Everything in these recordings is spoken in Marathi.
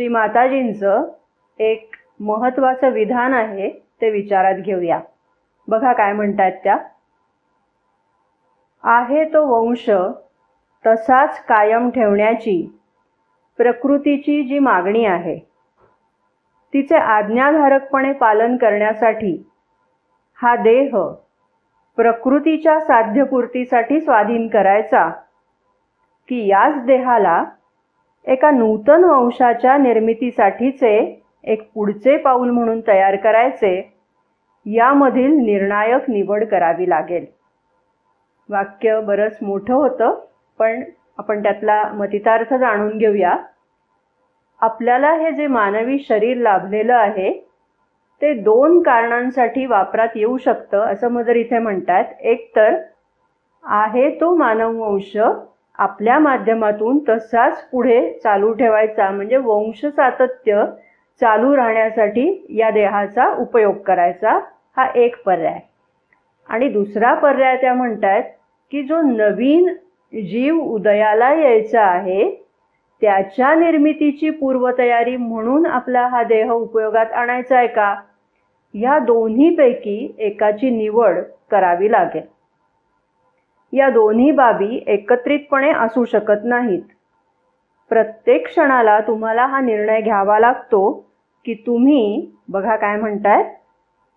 श्री माताजींचं एक महत्त्वाचं विधान आहे ते विचारात घेऊया. बघा काय म्हणतात त्या. आहे तो वंश तसाच कायम ठेवण्याची प्रकृतीची जी मागणी आहे तिचे आज्ञाधारकपणे पालन करण्यासाठी हा देह प्रकृतीच्या साध्यपूर्तीसाठी स्वाधीन करायचा की याच देहाला एका नूतन वंशाच्या निर्मितीसाठीचे एक पुढचे पाऊल म्हणून तयार करायचे यामधील निर्णायक निवड करावी लागेल. वाक्य बरंच मोठं होतं पण आपण त्यातला मतितार्थ जाणून घेऊया. आपल्याला हे जे मानवी शरीर लाभलेलं आहे ते दोन कारणांसाठी वापरात येऊ शकतं असं मदर इथे म्हणतात. एक तर आहे तो मानववंश आपल्या माध्यमातून तसाच पुढे चालू ठेवायचा म्हणजे वंश सातत्य चालू राहण्यासाठी या देहाचा उपयोग करायचा हा एक पर्याय. आणि दुसरा पर्याय त्या म्हणतात की जो नवीन जीव उदयाला यायचा आहे त्याच्या निर्मितीची पूर्वतयारी म्हणून आपला हा देह उपयोगात आणायचा आहे का? या दोन्हीपैकी एकाची निवड करावी लागेल. या दोन्ही बाबी एकत्रितपणे असू शकत नाहीत. प्रत्येक क्षणाला तुम्हाला हा निर्णय घ्यावा लागतो की तुम्ही बघा काय म्हणतायत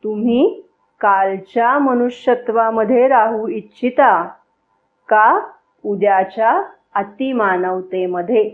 तुम्ही कालच्या मनुष्यत्वामध्ये राहू इच्छिता का उद्याच्या अतिमानवतेमध्ये?